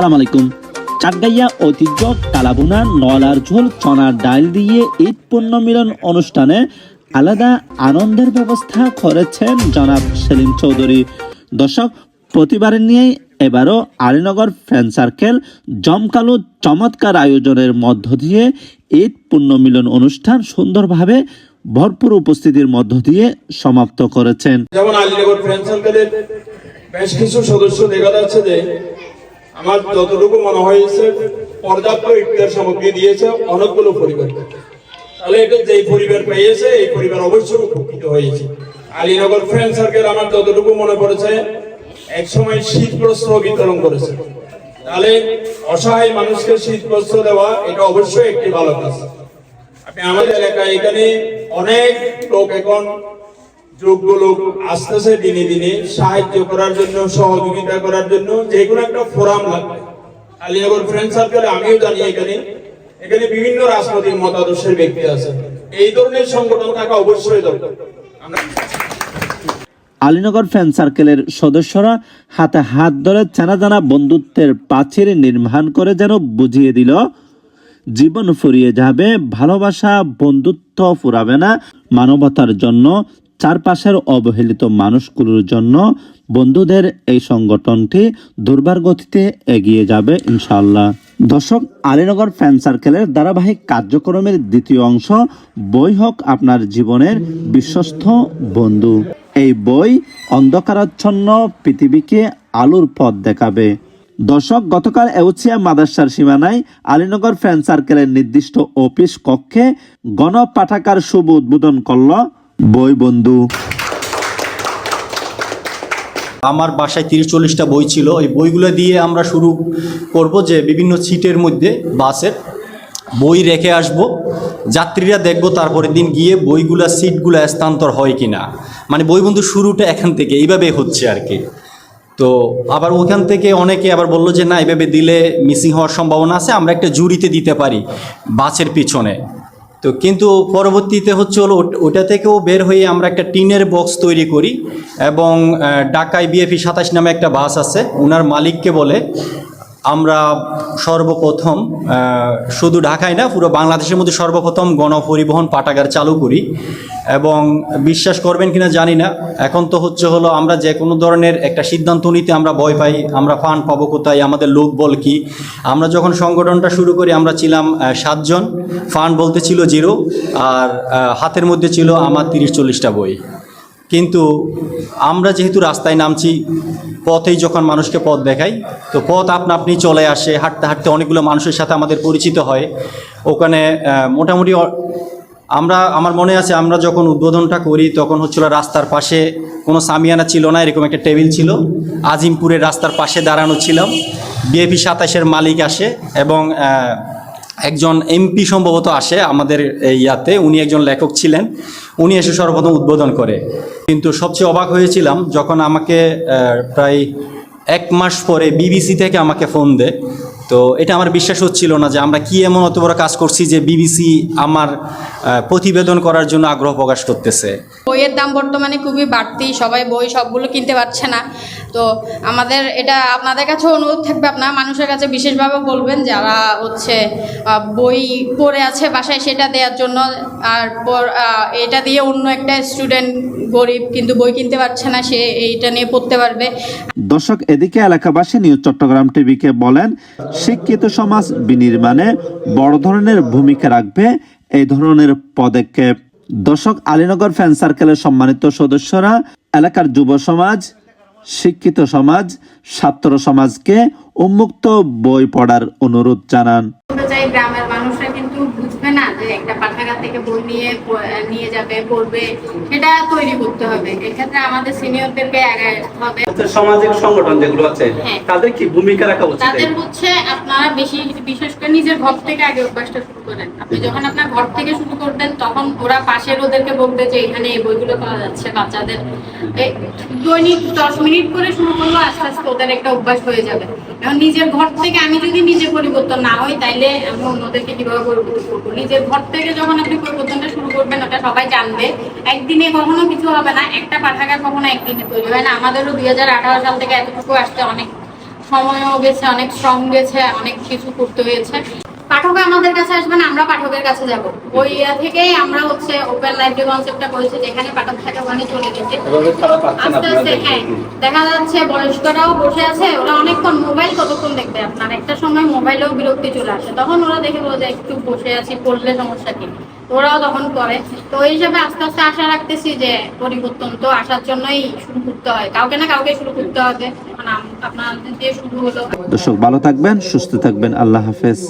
আসসালামু আলাইকুম। চাটগাইয়া ঐতিহ্য, কালাবুনা, নলার ঝোল, চনার ডাল দিয়ে ঈদ পূর্ণ মিলন অনুষ্ঠানে আলাদা আনন্দের ব্যবস্থা করেছেন জনাব সেলিম চৌধুরী। দর্শক প্রতিবারের নিয়ে এবারও আলীনগর ফ্রেন্ড সার্কেল জমকালো, চমৎকার আয়োজনের মধ্য দিয়ে ঈদ পূর্ণ মিলন অনুষ্ঠান সুন্দরভাবে ভরপুর উপস্থিতির মধ্য দিয়ে সমাপ্ত করেছেন। যেমন আলীনগর ফ্রেন্ড সার্কেলের বেশ কিছু সদস্য দেখা যাচ্ছে যে আমার যতটুকু মনে হয়েছে, পর্যাপ্ত ইফতার সামগ্রী দিয়েছে, অনেকগুলো পরিবার তাহলে এটা যেই পরিবার পেয়েছে, এই পরিবার অবশ্যই উপকৃত হয়েছে। আলীনগর ফ্রেন্ড সার্কেল আমার যতটুকু মনে পড়েছে এক সময় শীত বস্ত্র বিতরণ করেছে। তাহলে অসহায় মানুষকে শীত বস্ত্র দেওয়া, এটা অবশ্যই একটি ভালো কাজ। আপনি আমাদের এলাকায় এখানে অনেক লোক এখন যোগ্য লোক আসতেছে দিনে দিনে সাহায্য করার জন্য, সহযোগিতা করার জন্য, যে কোনো একটা ফোরাম লাগবে। আলিনগর ফ্রেন্ড সার্কেলে আমিও জানি এখানে। এখানে বিভিন্ন রাজনৈতিক মতাদর্শের ব্যক্তি আছে এই ধরনের সংগঠন থাকা অবশ্যই দরকার। আলীনগর ফ্যান সার্কেলের সদস্যরা হাতে হাত ধরে চেনা জানা বন্ধুত্বের প্রাচীর নির্মাণ করে যেন বুঝিয়ে দিল, জীবন ফুরিয়ে যাবে, ভালোবাসা বন্ধুত্ব ফুরাবে না, মানবতার জন্য চারপাশের অবহেলিত মানুষগুলোর জন্য বন্ধুদের এই সংগঠনটি দুর্বার গতিতে এগিয়ে যাবে ইনশাল্লাহ দর্শক, আলীনগর ফ্যান সার্কেলের ধারাবাহিক কার্যক্রমের দ্বিতীয় অংশ বই হোক আপনার জীবনের বিশ্বস্ত বন্ধু। এই বই অন্ধকারাচ্ছন্ন পৃথিবীকে আলোর পথ দেখাবে। দর্শক, গতকাল এউচিয়া মাদাসার সীমানায় আলীনগর ফ্যান সার্কেলের নির্দিষ্ট অফিস কক্ষে গণ পাঠাকার শুভ উদ্বোধন করল বই বন্ধু। আমার বাসায় তিরিশ চল্লিশটা বই ছিল। ওই বইগুলো দিয়ে আমরা শুরু করব যে বিভিন্ন সিটের মধ্যে বাসের বই রেখে আসব। যাত্রীরা দেখব তারপরের দিন গিয়ে বইগুলা, সিটগুলো স্থানান্তর হয় কি না মানে বই বন্ধু শুরুটা এখান থেকে, এইভাবে হচ্ছে আর কি। তো আবার ওখান থেকে অনেকে আবার বলল যে না এভাবে দিলে মিসিং হওয়ার সম্ভাবনা আছে, আমরা একটা জুড়িতে দিতে পারি বাসের পিছনে। তো কিন্তু পরবর্তীতে হচ্ছে হলো ওটা থেকেও বের হয়ে আমরা একটা টিনের বক্স তৈরি করি এবং ঢাকায় বিএফি সাতাশ নামে একটা বাস আছে ওনার মালিককে বলে। আমরা সর্বপ্রথম শুধু ঢাকায় না, পুরো বাংলাদেশের মধ্যে সর্বপ্রথম গণপরিবহন পাঠাগার চালু করি। এবং বিশ্বাস করবেন কিনা জানি না, এখন তো হচ্ছে হলো আমরা যে কোনো ধরনের একটা সিদ্ধান্ত নিতে আমরা ভয় পাই, আমরা ফান্ড পাবো কোথায়, আমাদের লোক বল কি। আমরা যখন সংগঠনটা শুরু করি, আমরা ছিলাম সাতজন ফান্ড বলতে ছিল জিরো, আর হাতের মধ্যে ছিল আমার তিরিশ চল্লিশটা বই। কিন্তু আমরা যেহেতু রাস্তায় নামছি, পথেই যখন মানুষকে পথ দেখাই, তো পথ আপনা আপনি চলে আসে, হাঁটতে হাঁটতে অনেকগুলো মানুষের সাথে আমাদের পরিচিত হয়। ওখানে মোটামুটি আমরা, আমার মনে আছে আমরা যখন উদ্বোধনটা করি, তখন হচ্ছিল রাস্তার পাশে কোনো সামিয়ানা ছিল না, এরকম একটা টেবিল ছিল। আজিমপুরের রাস্তার পাশে দাঁড়ানো ছিলাম। বিএপি সাতাশের মালিক আসে এবং একজন এমপি সম্ভবত আসে আমাদের ইয়াতে। উনি একজন লেখক ছিলেন। উনি এসে সর্বপ্রথম উদ্বোধন করে। কিন্তু সবচেয়ে অবাক হয়েছিলাম যখন আমাকে প্রায় এক মাস পরে বিবিসি থেকে আমাকে ফোন দেয়। তো এটা আমার বিশ্বাস হচ্ছিল না যে আমরা কি এমন অত বড় কাজ করছি যে বিবিসি আমার প্রতিবেদন করার জন্য আগ্রহ প্রকাশ করতেছে। বইয়ের দাম বর্তমানে খুবই বাড়তি। সবাই বই সবগুলো কিনতে পারছে না। তো আমাদের এটা আপনাদের কাছে অনুরোধ থাকবে, আপনার মানুষের কাছে বিশেষভাবে বলবেন যারা হচ্ছে বই পড়ে আছে বাসায় সেটা দেওয়ার জন্য, আর এটা দিয়ে অন্য একটা স্টুডেন্ট গরিব কিন্তু বই কিনতে পারছে না, সে এইটা নিয়ে পড়তে পারবে। দর্শক, এদিকে এলাকাবাসী নিউজ চট্টগ্রাম টিভিকে বলেন, শিক্ষিত সমাজ বিনির্মাণে বড় ধরনের ভূমিকা রাখবে এই ধরনের পদক্ষেপ। দর্শক, আলীনগর ফ্যান সার্কেলের সম্মানিত সদস্যরা, এলাকার যুব সমাজ শিক্ষিত সমাজ, ছাত্র সমাজকে উন্মুক্ত বই পড়ার অনুরোধ জানান। গ্রামের মানুষরা কিন্তু বুঝবে না একটা পাঠাগার থেকে বই নিয়ে নিয়ে যাবে, পড়বে, সেটা তৈরি করতে হবে। এক্ষেত্রে আমাদের সিনিয়রদেরকে হবে। সামাজিক সংগঠন যেগুলো আছে হ্যাঁ। তাদের কি ভূমিকা রাখা উচিত? তাদের হচ্ছে আপনারা বেশি বিশেষ করে নিজের ঘর থেকে আগে অভ্যাসটা শুরু করেন। আপনি যখন আপনার ঘর থেকে শুরু করবেন তখন ওরা পাশের ওদেরকে বলবে যে এখানে এই বইগুলো পাওয়া যাচ্ছে। বাচ্চাদের দৈনিক দশ মিনিট করে শুরু করল আস্তে আস্তে ওদের একটা অভ্যাস হয়ে যাবে। এখন নিজের ঘর থেকে আমি যদি নিজে পরিবর্তন না হই তাইলে আমি অন্যদেরকে কীভাবে পরিবর্তন করব? নিজের ঘর থেকে যখন আপনি পরিবর্তনটা শুরু করবেন ওটা সবাই জানবে। একদিনে কখনো কিছু হবে না একটা পাঠাগার কখনো একদিনে তৈরি হয় না। আমাদেরও দুই হাজার আঠারো সাল থেকে এতটুকু আসতে অনেক সময়ও গেছে অনেক শ্রম গেছে অনেক কিছু করতে হয়েছে। পাঠক আমাদের কাছে আসবেন আমরা পাঠকের কাছে যাব। ওই ইয়া থেকেই আমরা হচ্ছে ওপেন লাইব্রেরি কনসেপ্টটা করেছি যেখানে পাঠক থাকে ওখানে চলে গেছে। আস্তে আস্তে হ্যাঁ দেখা যাচ্ছে বয়স্করাও বসে আছে ওরা অনেকক্ষণ মোবাইল কতক্ষণ দেখবে আপনার? একটা সময় মোবাইলেও বিরক্তি চলে আসে। তখন ওরা দেখে বলে যে একটু বসে আছি পড়লে সমস্যা কি? ওরাও তখন করে। তো এই হিসাবে আস্তে আস্তে আশা রাখতেছি যে পরিবর্তন তো আসার জন্যই শুরু করতে হয়। কাউকে না কাউকে শুরু করতে হবে। আপনার দিয়ে শুরু হলো। দর্শক, ভালো থাকবেন, সুস্থ থাকবেন। আল্লাহ হাফেজ।